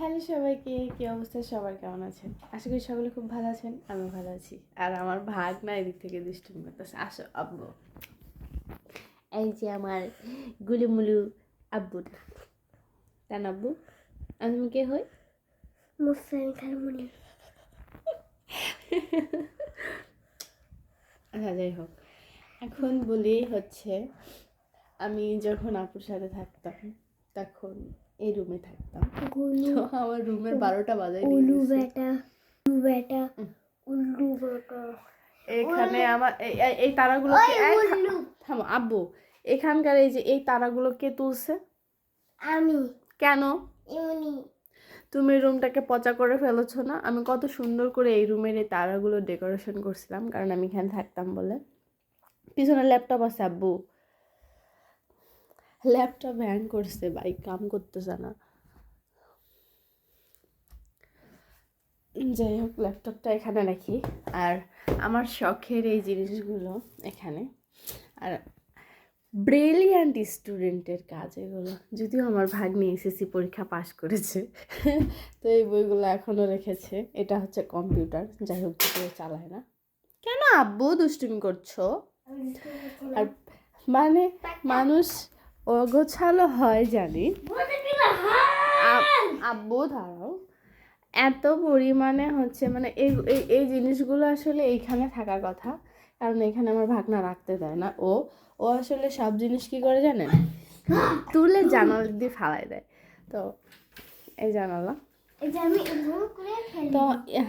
Hello সবাইকে কি অবস্থা? সবার কেমন আছেন? আশা করি সকলে খুব ভালো আছেন আমি ভালো আছি। আর আমার ভাগ না এদিক থেকে দুষ্টুমি করতেছে। আসো আব্বু। এই যে আমার গুলুমুলু আব্বু। না আব্বু? আমি তুমি কে হই? মুসলিম খালমুনি আচ্ছা যাই হোক। এখন বলি হচ্ছে আমি যখন আপুর সাথে থাকতাম তখন এই রুমে থাকতাম। তো আমার রুমের বারোটা বাজায় উলু বেটা উলু বেটা বেটা। এখানে আমার এই- উল্লু থামো আব্বু এখানকার এই যে এই তারাগুলো কে তুলছে। আমি। কেন? তুমি রুমটাকে পচা করে ফেলেছো না? আমি কত সুন্দর করে এই রুমের এই তারাগুলো ডেকোরেশন করছিলাম কারণ আমি এখানে থাকতাম বলে। পিছনে ল্যাপটপ আছে আব্বু। ল্যাপটপ হ্যাং করছে বাইক কাম করতেছে না। যাই হোক ল্যাপটপটা এখানে রাখি। আর আমার শখের এই জিনিসগুলো এখানে। আর ব্রিলিয়ান্ট স্টুডেন্টের কাজ এগুলো। যদিও আমার ভাগ্নি এসএসসি পরীক্ষা পাশ করেছে। তো এই বইগুলো এখনও রেখেছে। এটা হচ্ছে কম্পিউটার যাই হোক কেউ চালায় না। কেন আব্বু, দুষ্টুমি করছ? আর মানে মানুষ অগোছালো হয় জানি। আব্বু, দাঁড়াও। এত পরিমাণে হচ্ছে মানে এই, এই- জিনিসগুলো আসলে এইখানে থাকার কথা। কারণ এখানে আমার ভাগনা রাখতে দেয় না। ও ও আসলে সব জিনিস কি করে জানেন? তুলে জানালা দিয়ে ফালাই দেয়। তো, এই জানালা। এগুলো তো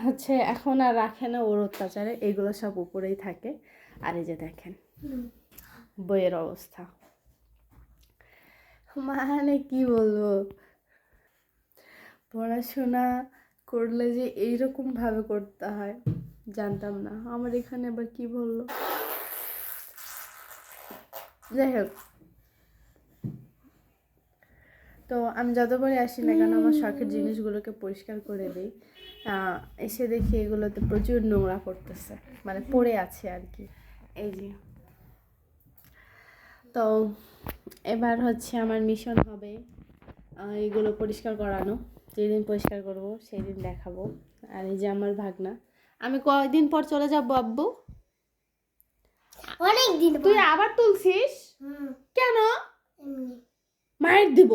হচ্ছে এখন আর রাখে না ওর অত্যাচারে। এইগুলো সব উপরেই থাকে। আর এই যে দেখেন, বইয়ের অবস্থা। মানে কি বলব? পড়াশোনা করলে যে এইরকম ভাবে করতে হয় জানতাম না। আমার এখানে আবার কি বলল? যাই হোক। তো আমি যতবারই আসি না কেন আমার শখের জিনিসগুলোকে পরিষ্কার করে দিই। এসে দেখি এগুলোতে প্রচুর নোংরা করতেছে মানে পড়ে আছে আর কি। এই যে। তো এবার হচ্ছে আমার মিশন হবে এগুলো পরিষ্কার করানো। যেদিন পরিষ্কার করব সেই দিন দেখাবো। আর এই যে আমার ভাগনা। আমি কয়দিন পর চলে যাব আব্বু? অনেক দিন তুই আবার তুলছিস? কেন? মায়ের দিব।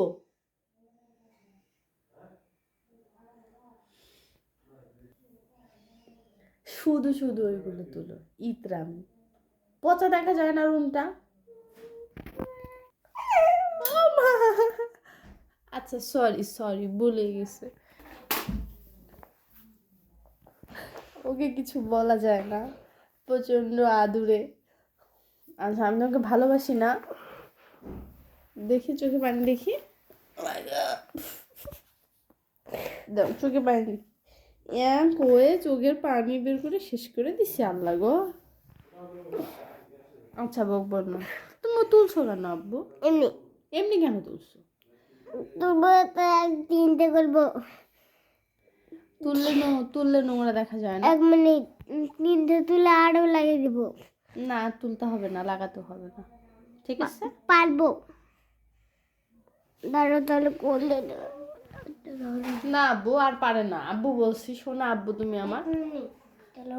শুধু শুধু ওইগুলো তুলো ইতরাম। পচা দেখা যায় না রুমটা ও মা। আচ্ছা সরি সরি ভুলে গেছে। ওকে কিছু বলা যায় না। প্রচণ্ড আদুরে। আচ্ছা আমি তোমাকে ভালোবাসি না। দেখি, চোখে পানি দেখি। চোখে পানি। এক হয়ে চোখের পানি বের করে শেষ করে দিছি আল্লাহ গো। আচ্ছা বকবর না। তুমি তুলছো কেন আব্বু? এমনি। এমনি কেন তুলছো? তুলবো তিনটে করব। তুললে তুললে নোংরা দেখা যায় না। এক মিনিট তিনটে তুলে আরও লাগিয়ে দিব। না তুলতে হবে না লাগাতে হবে না। ঠিক আছে? পারব। দাঁড়ো তাহলে করলে না আব্বু আর পারে না। আব্বু বলছি শোনা আব্বু তুমি আমার। চলো।